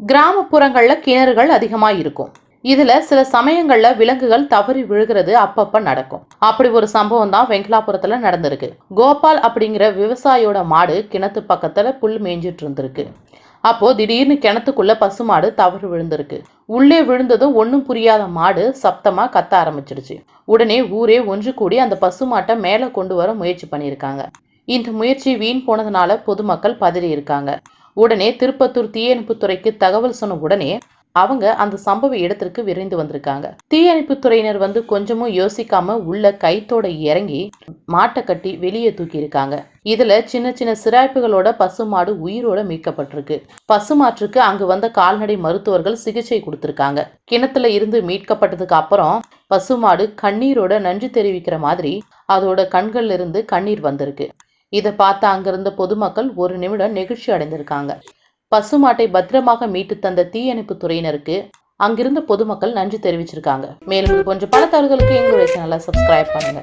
கிராமப்புறங்களில் கிணறுகள் அதிகமாக இருக்கும். இதில் சில சமயங்களில் விலங்குகள் தவறி விழுகிறது அப்பப்போ நடக்கும். அப்படி ஒரு சம்பவம் தான் வெங்கலாபுரத்தில் நடந்திருக்கு. கோபால் அப்படிங்கிற விவசாயியோட மாடு கிணத்து பக்கத்தில் புல் மேய்ஞ்சிட்டு இருந்திருக்கு அப்போ திடீர்னு கிணத்துக்குள்ள பசுமாடு தவறு விழுந்திருக்கு. உள்ளே விழுந்ததும் ஒன்றும் புரியாத மாடு சப்தமாக கத்த ஆரம்பிச்சிடுச்சு. உடனே ஊரே ஒன்று கூடி அந்த பசு மாட்டை மேலே கொண்டு வர முயற்சி பண்ணியிருக்காங்க. இந்த முயற்சி வீண் போனதுனால பொதுமக்கள் பதறி இருக்காங்க உடனே திருப்பத்தூர் தீயணைப்புத்துறைக்கு தகவல் சொன்ன உடனே அவங்க அந்த சம்பவ இடத்திற்கு விரைந்து வந்திருக்காங்க. தீயணைப்புத்துறையினர் வந்து கொஞ்சமும் யோசிக்காம உள்ள கைத்தோட இறங்கி மாட்டை கட்டி வெளியே தூக்கி இருக்காங்க இதுல சின்ன சின்ன சிராய்ப்புகளோட பசுமாடு உயிரோட மீட்கப்பட்டிருக்கு. பசுமாற்றுக்கு அங்கு வந்த கால்நடை மருத்துவர்கள் சிகிச்சை கொடுத்திருக்காங்க. கிணத்துல இருந்து மீட்கப்பட்டதுக்கு அப்புறம் பசுமாடு கண்ணீரோட நன்றி தெரிவிக்கிற மாதிரி அதோட கண்கள்ல இருந்து கண்ணீர் வந்திருக்கு. இதை பார்த்த அங்கிருந்த பொதுமக்கள் ஒரு நிமிடம் நெகிழ்ச்சி அடைந்திருக்காங்க. பசுமாட்டை பத்திரமாக மீட்டு தந்த தீயணைப்பு துறையினருக்கு அங்கிருந்த பொதுமக்கள் நன்றி தெரிவிச்சிருக்காங்க. மேலும் இது போன்ற பல தகவல்களுக்கு எங்களுடைய சேனலை சப்ஸ்கிரைப் பண்ணுங்க.